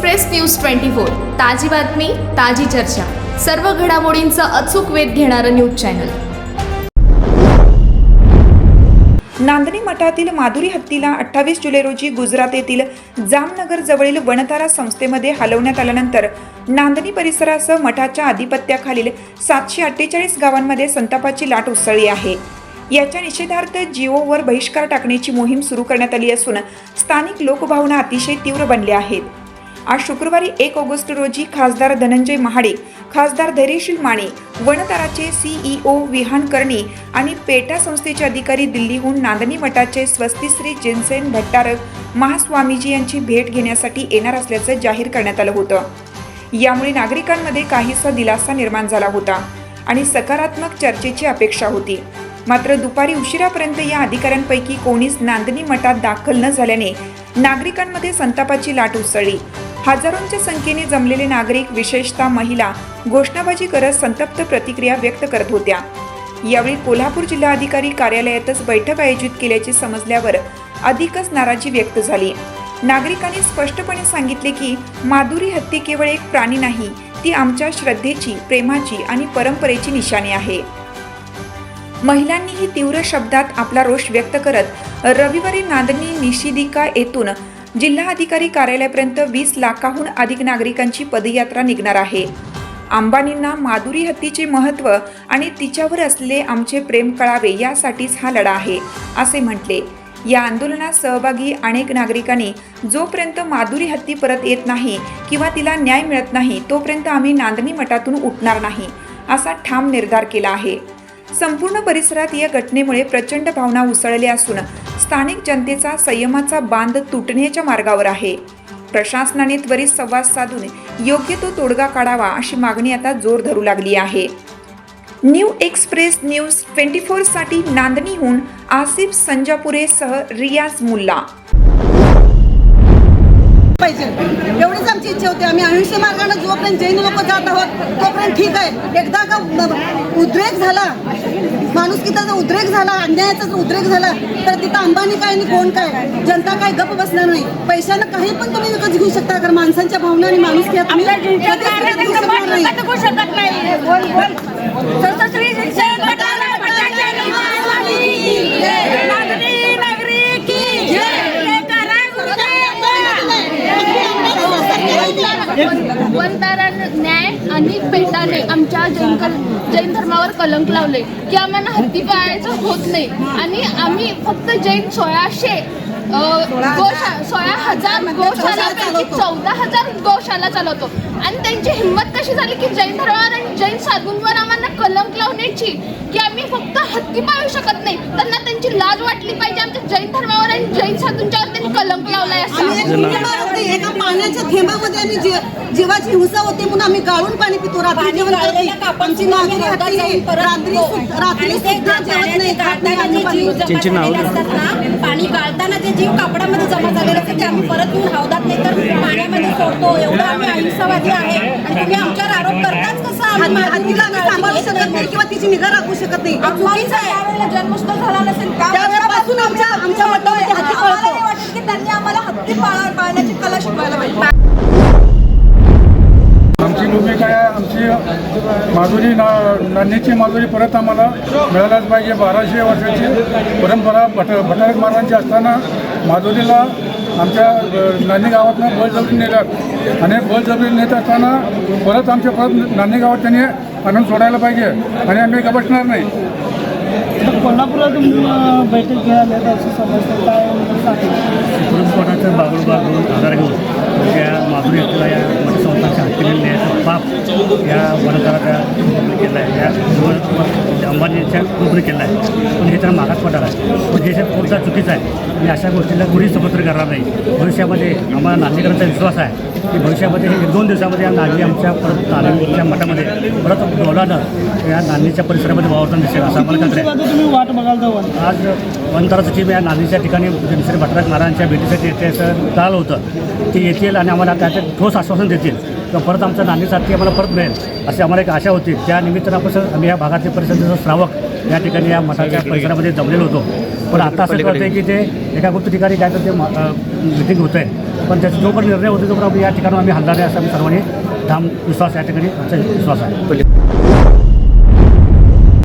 Express news twenty four ताजी बातमी ताजी चर्चा. सर्व घडामोडींचा अचूक वेध घेणारं न्यूज चॅनल. नांदणी मठातील माधुरी हत्तीला अठ्ठावीस जुलै रोजी गुजरात येथील जामनगर जवळील वनतारा संस्थेमध्ये हलवण्यात आल्यानंतर नांदणी परिसरासह मठाच्या आधिपत्याखालील सातशे अठ्ठेचाळीस गावांमध्ये संतापाची लाट उसळली आहे. याच्या निषेधार्थ जिओवर बहिष्कार टाकण्याची मोहीम सुरू करण्यात आली असून स्थानिक लोकभावना अतिशय तीव्र बनल्या आहेत. आज शुक्रवारी एक ऑगस्ट रोजी खासदार धनंजय महाडे खासदार धैर्यशील माने वनताराचे सीईओ विहान कर्णे आणि पेटा संस्थेचे अधिकारी दिल्लीहून नांदणी मठाचे स्वस्तिश्री जिनसेन भट्टारक महास्वामीजी यांची भेट घेण्यासाठी येणार असल्याचं जाहीर करण्यात आलं होतं. यामुळे नागरिकांमध्ये काहीसा दिलासा निर्माण झाला होता आणि सकारात्मक चर्चेची अपेक्षा होती. मात्र दुपारी उशिरापर्यंत या अधिकाऱ्यांपैकी कोणीच नांदणी मठात दाखल न झाल्याने नागरिकांमध्ये संतापाची लाट उसळली. हजारोंच्या संख्येने जमलेले नागरिक विशेषतः महिला घोषणाबाजी करत संतप्त प्रतिक्रिया व्यक्त करत होत्या. यावेळी कोल्हापूर जिल्हाधिकारी कार्यालयातच बैठक आयोजित केल्याचे समजल्यावर अधिकच नाराजी व्यक्त झाली. नागरिकांनी स्पष्टपणे सांगितले की माधुरी हत्ती केवळ एक प्राणी नाही ती आमच्या श्रद्धेची प्रेमाची आणि परंपरेची निशाणी आहे. महिलांनीही तीव्र शब्दात आपला रोष व्यक्त करत रविवारी नांदणी निशिदिका येथून जिल्हाधिकारी कार्यालयापर्यंत वीस लाखाहून अधिक नागरिकांची पदयात्रा निघणार आहे. अंबानींना माधुरी हत्तीचे महत्त्व आणि तिच्यावर असले आमचे प्रेम कळावे यासाठीच हा लढा आहे असे म्हटले. या आंदोलनात सहभागी अनेक नागरिकांनी जोपर्यंत माधुरी हत्ती परत येत नाही किंवा तिला न्याय मिळत नाही तोपर्यंत आम्ही नांदणी मठातून उठणार नाही असा ठाम निर्धार केला आहे. संपूर्ण परिसरात या घटनेमुळे प्रचंड भावना उसळल्या असून स्थानिक जनतेचा संयमाचा बांध तुटण्याच्या मार्गावर आहे. प्रशासनाने त्वरित संवाद साधून योग्य तो तोडगा काढावा अशी मागणी आता जोर धरू लागली आहे. न्यू एक्सप्रेस न्यूज ट्वेंटी फोरसाठी नांदणीहून आसिफ संजापुरेसह रियाज मुल्ला. होती. आम्ही अहिंसे मार्गाने जोपर्यंत जैन लोक जात आहोत तोपर्यंत ठीक आहे. एकदा का उद्रेक झाला माणुसकीचा जर उद्रेक झाला अन्यायाचा जर उद्रेक झाला तर तिथं अंबानी काय आणि कोण काय? जनता काय गप्प बसणार नाही. पैशानं काही पण तुम्ही विकत घेऊ शकता कारण माणसांच्या भावना आणि विकत घेऊ शकणार नाही. Yeah. न्याय आणि पेटाने आमच्या जैन जैन धर्मावर कलंक लावले की आम्हाला हत्ती पाळायचं होत नाही. आणि आम्ही फक्त जैन सोळाशे सोळा हजार गोशालापैकी चौदा हजार गोशाला चालवतो. आणि त्यांची हिंमत कशी झाली की जैन धर्मावर आणि जैन साधूंवर आम्हाला कलंक लावण्याची? की आम्ही फक्त हत्ती पाळू शकत नाही त्यांना त्यांची लाज वाटली पाहिजे. आमच्या जैन धर्मावर आणि जैन साधूंच्यावर त्यांनी कलंक लावलाय असं. पाण्याच्या थेंबामध्ये आम्ही जी- जीवाची हिंसा होती म्हणून आम्ही गाळून पाणी पितो. रात्री जेवण करत. नाही. आमची हत्ती रात्री सु- रात्री सुद्धा जेवत नाही. खात नाही आमचं पाणी. पाणी गाळताना जे जीव कापडामध्ये जमा झालेले असते ते आम्ही परत येऊन हौदात नाही तर पाण्यामध्ये सोडतो. एवढं आम्ही अहिंसावादी आहे. आणि तुम्ही आमच्यावर आरोप करताच कसं आम्ही हत्ती- हत्तीला आम्ही सांभाळू शकत नाही किंवा तिची निगा राखू शकत नाही. यावेळेला जन्मस्थळ झाला नसेल त्यावेळेपासून आमच्या माधुरी ना नाण्याची माधुरी परत आम्हाला मिळायलाच पाहिजे. बाराशे वर्षाची परंपरा भट भटारक महाराजांची असताना माधुरीला आमच्या नाणे गावातनं बळजबरी नेतात आणि बळजबरी नेत असताना परत आमच्या परत नाणे गावात त्यांनी आणून सोडायला पाहिजे. आणि आम्ही का बसणार नाही कोल्हापुरात बैठक घ्यायला असं समजतं. काय बागडोबा घेऊन आधार घेऊन त्या माधुरी हत्तीला या न्यायाचं पाप या वनकाराच्या केलं आहे या जवळ अंबानीच्या कुठे केलं आहे पण हे त्यांना मागास पडणार आहे. पण हे कोर्टा चुकीचं आहे आणि अशा गोष्टीला कुणी समत्र करणार नाही. भविष्यामध्ये आम्हाला नागरिकांचा विश्वास आहे की भविष्यामध्ये हे एक दोन दिवसामध्ये या नागरी आमच्या परत नागरिकच्या मठामध्ये परत डोलानं या नागरीच्या परिसरामध्ये वावरताना दिसेल असं आम्हाला खात्री आहे. वाट बघाल तर आज वनतराचं टीम या नांदीच्या ठिकाणी भटराज महाराजांच्या भेटीसाठी येते असं होतं. ते येतील आणि आम्हाला त्याचं ठोस आश्वासन देतील. किंवा परत आमच्या नांदीसाठी आम्हाला परत मिळेल अशी आम्हाला एक आशा होती. त्या निमित्तानं आपण आम्ही या भागातले परिसराचे श्रावक या ठिकाणी या मठाच्या परिसरामध्ये जमलेलो होतो. पण आता असं कळतंय की ते एका गुप्त ठिकाणी काय तर ते मिटिंग होतं आहे पण त्याचा जोपर्यंत निर्णय होतो तोपर्यंत या ठिकाणी आम्ही हलणार आहे असं आम्ही सर्वांनी ठाम विश्वास या ठिकाणी आमचा विश्वास आहे.